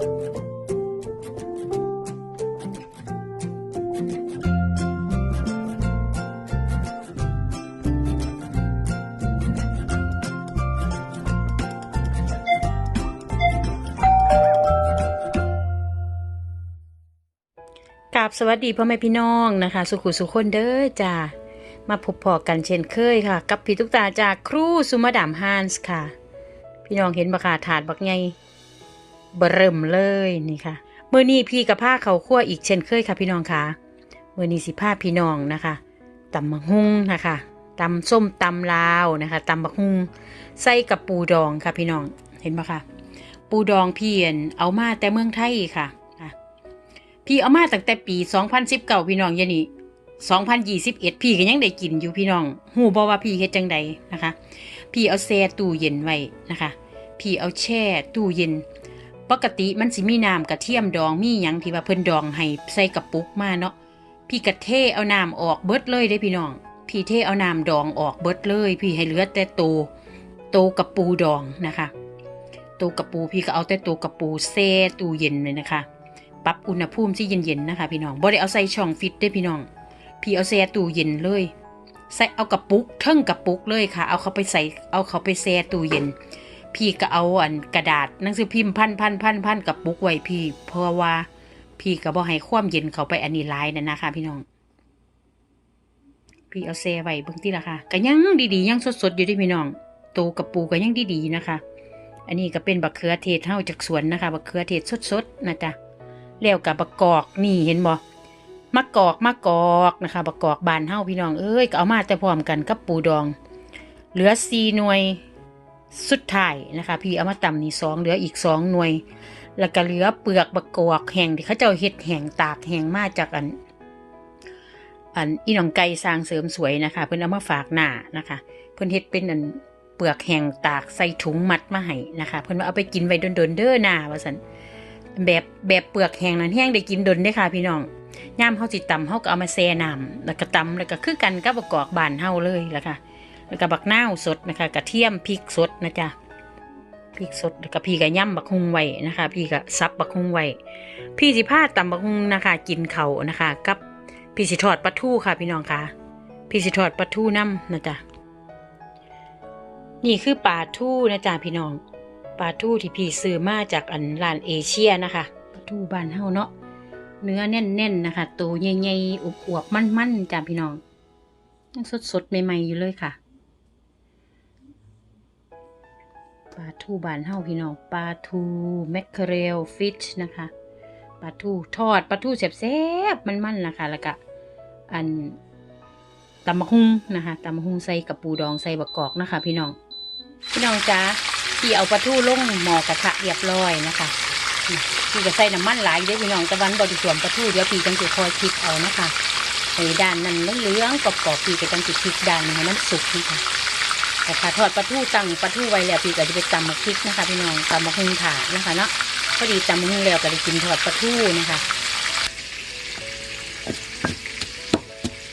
กราบสวัสดีพ่อแม่พี่น้องนะคะ สุขุสุคนเด้อจ้ามาพบพอกันเช่นเคยค่ะ กับพี่ตุ๊กตาจากครูสุมาดามฮันส์ค่ะ พี่น้องเห็นบักขาถาดบักไง เบิ่มเลยนี่ค่ะเมื่อนี้พี่กับผ้าเขาวคั่วอีกเช่นเคยค่ะพี่น้องค่ะเมื่อนี้สิผ้าพี่น้องนะคะตำบักฮุงนะคะตำส้มตำลาวนะคะตำบักฮุงใส่กับปูดองค่ะพี่น้องเห็นปะคะปูดองพี่เอ็นเอามาแต่เมืองไทยค่ะพี่เอามาตั้งแต่ปี 2019 พี่น้องอยานี่2021 พี่ก็ยังได้กินอยู่พี่น้อง หูบ่ว่าพี่เฮ็ดจังใดนะคะ พี่เอาแช่ตู้เย็นไว้นะคะ พี่เอาแช่ตู้เย็น ปกติมันสิมีน้ำกระเทียมดองมีหยังที่ว่าเพิ่นดองให้ใส่กระปุกมาเนาะพี่กระเทเอาน้ำออกเบิดเลยเด้พี่น้อง พี่เทเอาน้ำดองออกเบิดเลย พี่ให้เหลือแต่โตโตกระปูดองนะคะโตกระปูพี่ก็เอาแต่โตกระปูแช่ตู้เย็นเลยนะคะปรับอุณหภูมิที่เย็นๆนะคะ พี่น้องบ่ได้เอาใส่ช่องฟิตเด้พี่น้อง พี่เอาแช่ตู้เย็นเลยใส่เอากระปุกเทิงกระปุกเลยค่ะ เอาเขาไปใส่เอาเขาไปแช่ตู้เย็น พี่ก็เอาอันกระดาษหนังสือพิมพ์พันพันพันพันกระปุกไว้พี่ เพราะว่าพี่ก็บ่ให้ความเย็นเขาไปอันนี้หลายนั่นนะคะ พี่น้อง พี่เอาแช่ไว้เบิ่งที่ละค่ะก็ยังดีๆยังสดๆอยู่ด้วยพี่น้องโตกระปูก็ยังดีๆนะคะ อันนี้ก็เป็นบักเขือเทศเฮาจากสวนนะคะบักเขือเทศสดๆนะจ๊ะแล้วกับบักกอกนี่เห็นบ่มะกอกมะกอกนะคะบักกอกบานเฮาพี่น้องเอ้ยก็เอามาแต่พร้อมกันกับปูดอง เหลือสี่หน่วย สุดท้ายนะคะ พี่เอามาตำนี่สองเหลืออีกสองหน่วย แล้วก็เหลือเปลือกบักอกแห้งที่เขาเจ้าเฮ็ดแห้งตากแห้งมาจากอัน อันอีน้องไก่สร้างเสริมสวยนะคะ เพิ่นเอามาฝากหน้านะคะ เพิ่นเฮ็ดเป็นอันเปลือกแห้งตากใส่ถุงมัดมาให้นะคะ เพิ่นว่าเอาไปกินไว้ดนๆเด้อหน้าว่าซั่นแบบแบบเปลือกแห้งนั้นแห้งได้กินดนได้ค่ะพี่น้องย่ามเฮาสิตำเฮาก็เอามาแช่น้ำแล้วก็ตำแล้วก็คือกันกับบักกอกบานเฮาเลยล่ะค่ะ แล้วก็บักนาวสดนะคะกระเทียมพริกสดนะจ๊ะพริกสดแล้วก็พี่ก็ย่ำบักฮุงไว้นะคะ พี่ก็ซับบักฮุงไว้พี่สิพาตำบักฮุงนะคะ กินเขานะคะ กับพี่สิทอดปลาทูค่ะ พี่น้องค่ะพี่สิทอดปลาทูน้ำนะจ๊ะนี่คือปลาทูนะจ๊ะพี่น้องปลาทูที่พี่ซื้อมาจากอันร้านเอเชียนะคะปลาทูบ้านเฮาเนาะเนื้อแน่นๆนะคะตัวใหญ่ๆอวบๆมันๆจ้าพี่น้องยังสดๆใหม่ๆอยู่เลยค่ะ ปลาทูบานเฮาพี่น้องปลาทูแมคเคเรลฟิชนะคะปลาทูทอดปลาทูแซ่บๆมันๆนะคะแล้วก็อันตำมะฮุงนะคะตำมะฮุงใส่กับปูดองใส่บะกอกนะคะ พี่น้องพี่น้องจ้าพี่เอาปลาทูลงหม้อกระทะเรียบร้อยนะคะพี่ก็ใส่น้ำมันหลายเด้พี่น้องตะวันบไดิสวมปลาทูเดี๋ยวพี่จังสิคอยพลิกเอานะคะไอ้ด้านนั้นเหลืองๆกรอบๆพี่ก็จังสิพลิกด้านให้มันสุกนะคะ ค่ะทอดปลาทูตั้งปลาทูไว้แล้วพี่ก็จะไปตำมะพริกนะคะ พี่น้องตำมะฮุงถานะคะเนาะพอดีตำมะฮุงแล้วก็ได้กินทอดปลาทูนะคะ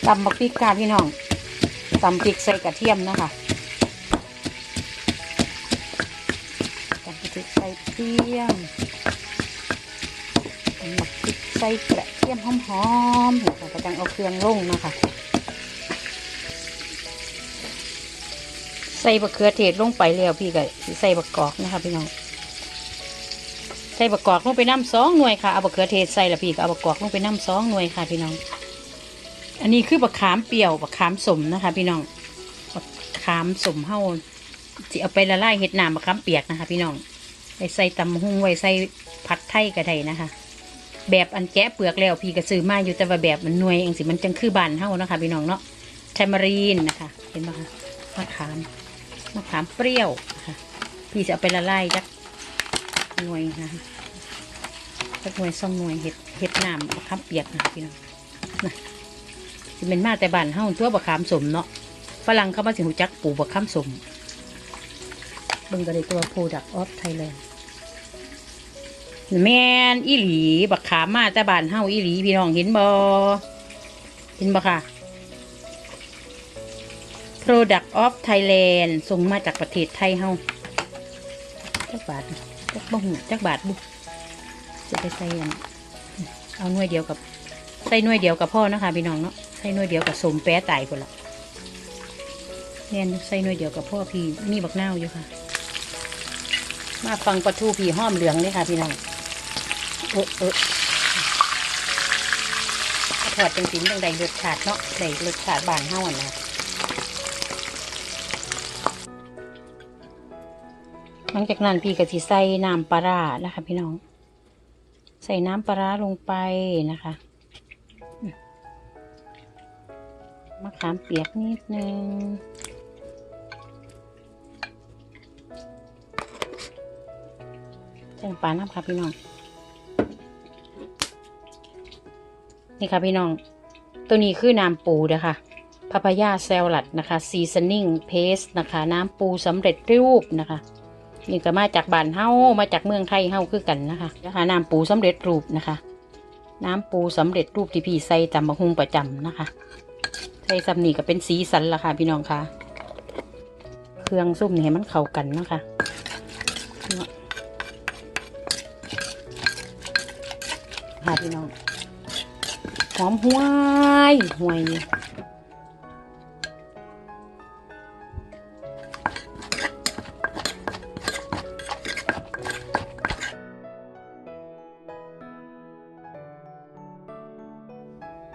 ตำมะพริกค่ะพี่น้องตำพริกใส่กระเทียมนะคะตำพริกใส่เทียมตำมักพริกใส่กระเทียมหอมๆแล้วก็กระจังเอาเครื่องลงนะคะ ใส่บะเขือเทศลงไปแล้วพี่ก็ใส่บะกอกนะคะพี่น้องใส่บะกอกลงไปน้ำสองหน่วยค่ะเอาบะเขือเทศใส่ล้วพี่ก็เอาบะกอกลงไปน้ำสองหน่วยค่ะ พี่น้อง อันนี้คือบะขามเปรี้ยวบะขามสมนะคะ พี่น้องบะขามสมเฮาสิเอาไปละลายเห็ดหน้ำมะขามเปียกนะคะ พี่น้องไปใส่ตำหุงไว้ใส่ผัดไทยก็ได้นะคะ แบบอันแกะเปลือกแล้วพี่ก็ซื้อมาอยู่แต่ว่าแบบมันหน่วยเองสิมันจังคือบานเฮานะคะ พี่น้องเนาะไทมารีนนะคะ เห็นไหมคะมะขาม มะขามเปรี้ยวนะคะพี่จะเอาไปละลายจักหน่วยนะคะจักหน่วยสองหน่วยเห็ดเห็ดน้ำมะขามเปียกนะพี่น้องนะเป็นมาแต่บานเฮาตัวบะขามสมเนาะฝรั่งเขามาสิหูจักปลูกบะขามสมเบิ่งก็ได้ตัว Product of Thailand แมนอีหลี บักขามมาแต่บ้านเฮาอีหลี พี่น้องเห็นบ่เห็นบ่ค่ะ Product of Thailand ส่งมาจากประเทศไทยเฮาจักบาทจักบ่หูจักบาทบุจะไปใส่อันเอาหน่วยเดียวกับใส่หน่วยเดียวกับพ่อนะคะพี่น้องเนาะใส่หน่วยเดียวกับสมแปะตายคนละเนี่ยใส่หน่วยเดียวกับพ่อพี่มีบักเนาอยู่ค่ะ มาฟังปลาทูพี่ห้อมเหลืองเลยค่ะพี่น้องเออเออถอดเป็นสินจังใดรสชาติเนาะใดรสชาติบานเฮาอะนะ หลังจากนั้นพี่ก็สิใส่น้ำปลานะคะ พี่น้อง ใส่น้ำปลาลงไปนะคะมะขามเปียกนิดนึงใส่น้ำปลาน้ำค่ะพี่น้อง นี่ค่ะพี่น้อง ตัวนี้คือน้ำปูนะคะพาพายาแซลลัดนะคะซีซันนิ่งเพสนะคะ น้ำปูสำเร็จรูปนะคะ นี่ก็มาจากบ้านเฮามาจากเมืองไทยเฮาคือกันนะคะนะคะน้ำปูสำเร็จรูปนะคะ น้ำปูสำเร็จรูปที่พี่ใส่ตำบะฮุงประจำนะคะใส่ซัมนี่ก็เป็นสีสันละค่ะ พี่น้องค่ะ เครื่องซุ่มนี่ให้มันเข้ากันนะคะค่ะพี่น้องหอมหวยหวย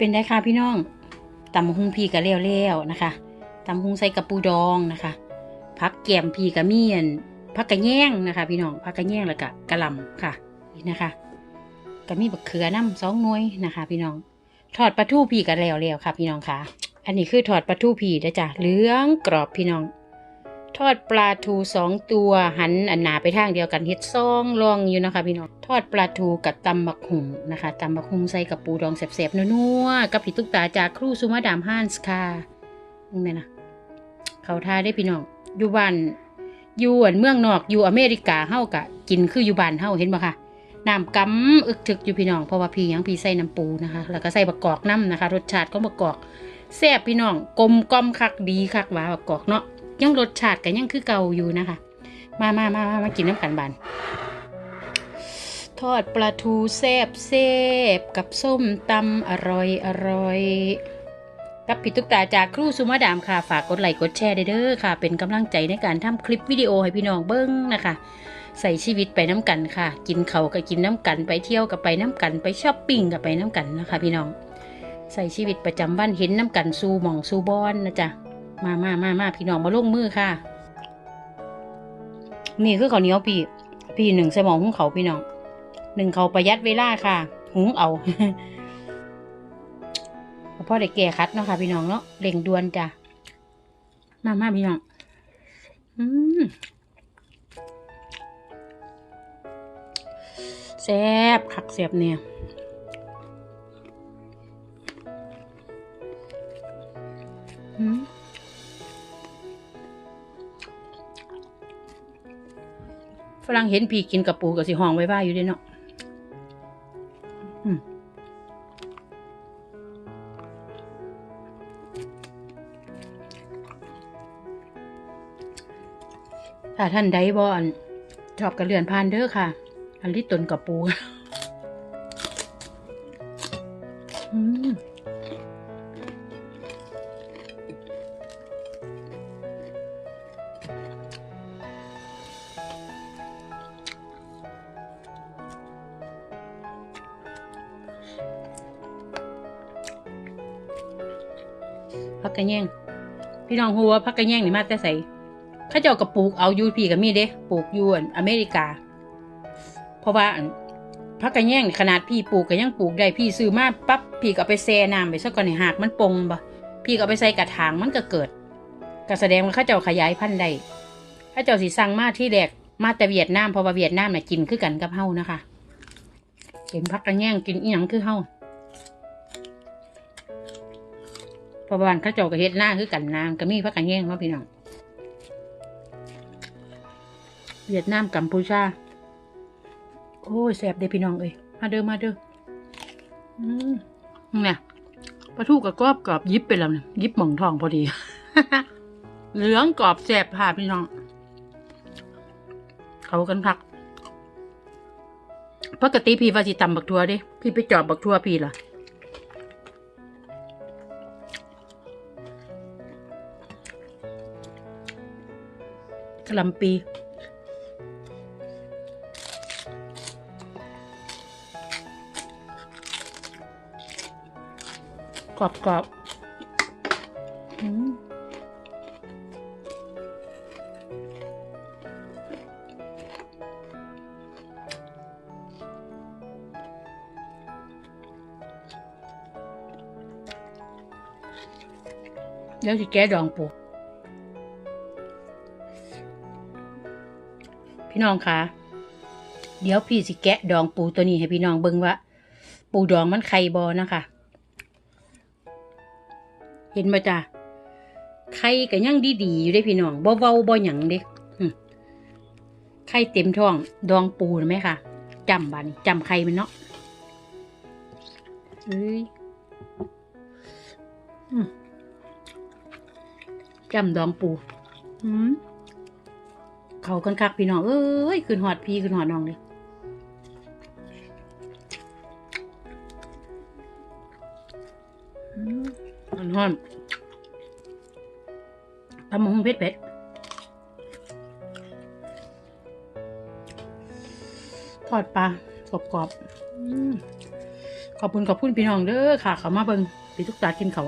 เป็นได้ค่ะพี่น้องตำหุงพีกะเลี้ยวๆนะคะตำหุงใส่กระปูดองนะคะพักแกมพีกะเมียนพักกระแยงนะคะ พี่น้องพักกระแยงแล้วก็กระลำค่ะนี่นะคะก็มีบักเขือน้ำสองน่วยนะคะ พี่น้องทอดปลาทูผีกันแล้วแล้วค่ะ พี่น้องค่ะ อันนี้คือทอดปลาทูผีนะจ๊ะเหลืองกรอบพี่น้อง ทอดปลาทูสองตัวหันอันหนาไปทางเดียวกันเฮ็ดซองลองอยู่นะคะพี่น้องทอดปลาทูกับตำบักหุงนะคะตำบักหุงใส่กับปูดองแสบๆนัวๆกับพี่ตุ๊กตาจากครูสุมาดามฮันส์ค่ะนี่นะเขาทาได้พี่น้องอยู่บ้านอยู่อันเมืองนอกอยู่อเมริกาเฮากะกินคืออยู่บ้านเฮาเห็นบ่ค่ะน้ำกำอึกถึกอยู่พี่น้องเพราะว่าพี่ยังพี่ใส่น้ำปูนะคะ แล้วก็ใส่บะกอกน้ำนะคะ รสชาติก็บะกอกแซ่บพี่น้องกลมกล่อมคักดีคักหว่าบะกอกเนาะ ยังรสชาติก็ยังคือเก่าอยู่นะคะ มามามามามากินน้ำกันบานทอดปลาทูแซ่บแซ่บกับส้มตำอร่อยอร่อยกับพี่ตุ๊กตาจากครูสุมาดามค่ะ ฝากกดไลค์กดแชร์เด้อค่ะ เป็นกำลังใจในการทำคลิปวิดีโอให้พี่น้องเบิ้งนะคะ ใส่ชีวิตไปน้ำกันค่ะ กินเขาวก็กินน้ำกันไปเที่ยวก็ไปน้ำกันไปช้อปปิ้งก็ไปน้ำกันนะคะ พี่น้อง ใส่ชีวิตประจำวันเห็นน้ำกันสู้หม่องสู้บอนนะจ๊ะ มามามามาพี่น้องมาลงมือค่ะ นี่คือข้าวเหนียวพี่พี่หนึ่งสมองหุงเขาพี่น้องหนึ่งเขาประหยัดเวลาค่ะ หุงเอาพ่อได้แก่คัดเนาะค่ะ พี่น้องเนาะเร่งด่วนจ้ะมามาพี่น้องอืมแซ่บคักแซ่บเนี่ยหืม รั่งเห็นพี่กินกับปูกับสิห้องไว้ว่าอยู่ด้วยเนาะถ้าท่านใดบอนชอบกระเลื่อนพานเด้อค่ะ อันลิตนกับปู พักกระแยงพี่น้องหัวาพักกระแยงนี่มาแต่ใส่ข้าเจ้ากับปลูกเอายูพี่กับมีเด้ปลูกยูนอเมริกา เพราะว่าพักกระแยงนี่ขนาดพี่ปลูกก็ยังปลูกได้พี่ซื้อมาปั๊บพี่ก็ไปแช่น้ำไปซะก่อนให้หากมันปงบ่พี่ก็ไปใส่กระถางมันก็เกิดก็แสดงว่าข้าเจ้าขยายพันธุ์ได้ข้าเจ้าสิสั่งมาที่แรกมาแต่เวียดนามเพราะว่าเวียดนามน่ะกินคือกันกับเฮานะคะเห็นพักกระแยงกินอีหยังคือเฮา พระบ้านข้าเจ้าก็เฮ็ดหน้าคือกันนามก็มีพักกระแยงเนาะพี่น้องเวียดนามกัมพูชา โอ้ยแสบเด้พี่น้องเอ้ยมาเด้อมาเด้ออืมเนี่ยปลาทูกับกรอบกรอบยิบไปแล้วเนี่ยยิบหม่องทองพอดี เหลืองกรอบแสบค่ะพี่น้อง เขากันคักปกติพี่ว่าสิตำบักทัวเด้ พี่ไปจอบบักทัวพี่ล่ะกะหลำปี กรอบกรอบๆเดี๋ยวสิแกะดองปู พี่น้องคะเดี๋ยวพี่สิแกะดองปูตัวนี้ให้พี่น้องเบิ่งว่า ปูดองมันไข่บอนะคะ เห็นไหมจ้ะไข่ก็ยังดีๆอยู่ได้พี่น้องบ่เว้าบ่หยังเด้หึไข่เต็มท้อง ดองปูนะไหมคะจำบานจำไข่มันเนาะเอ้ยจำดองปู อืม เขากันคักพี่น้องเอ้ยขึ้นหอดพี่ขึ้นหอดน้องเลยอืมมันหอมตำมะฮุงเผ็ดเผ็ดทอดปลากรอบกรอบขอบคุณขอบคุณพี่น้องเด้อค่ะเขามาเบิงพี่ทุกตากินเขา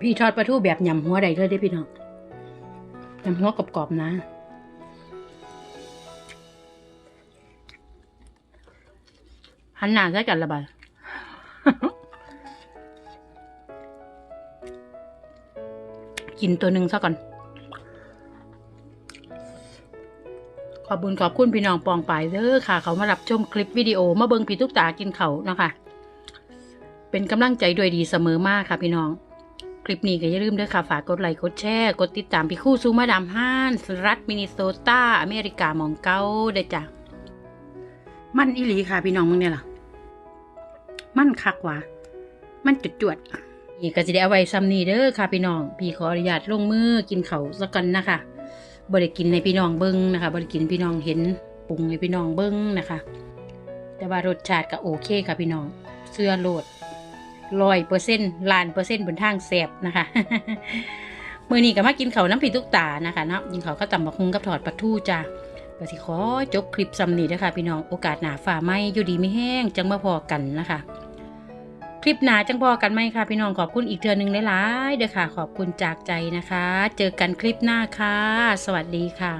พี่ทอดปลาทูแบบยำหัวใดเลยได้พี่น้องยำหัวกรอบๆนะหันหน้าใส่กันละบาดกินตัวหนึ่งซะก่อน ขอบคุญขอบคุณพี่น้องปองปายเด้อค่ะ เขามารับชมคลิปวิดีโอมาเบิงพี่ทุกตากินเขาเนาะคะ เป็นกำลังใจด้วยดีเสมอมากค่ะพี่น้อง ลิปนี้ก็อย่าลืมด้อค่ะ ฝากกดไลค์กดแชร์ กดติดตามพี่คู่ซูมาดามฮันส์รัฐมินนิโซตาอเมริกาหมองเก้าได้จ้ะมันอิหลีค่ะพี่น้องมึงเนี่ยล่ะ มันคักวะมันจุดจวดนี่ก็จะได้เอาไว้ซ้ำนี้เด้อค่ะพี่น้อง พี่ขออนุญาตลงมือกินเขาสักกันนะคะบริกินให้พี่น้องเบิ้งนะคะบริกินพี่น้องเห็นปรุงให้พี่น้องเบิ้งนะคะ แต่ว่ารสชาติก็โอเคค่ะพี่น้อง เสื้อโลด ร้อยเปอร์เซ็นต์ล้านเปอร์เซ็นต์บนทางแสบนะคะมือนี้ก็มากินเขาน้ำผีทุกตานะคะเนาะยิงเขาก็ตำบักคุงกับถอดปลาทูจ้าก็สิขอจบคลิปสำนีนะคะพี่น้องโอกาสหนาฝ่าไม่อยู่ดีไม่แห้งจังมาพอกันนะคะ คลิปหนาจังพอกันไหมคะพี่น้องขอบคุณอีกเทือนึงหลายๆเด้อค่ะ ขอบคุณจากใจนะคะ เจอกันคลิปหน้าค่ะ สวัสดีค่ะ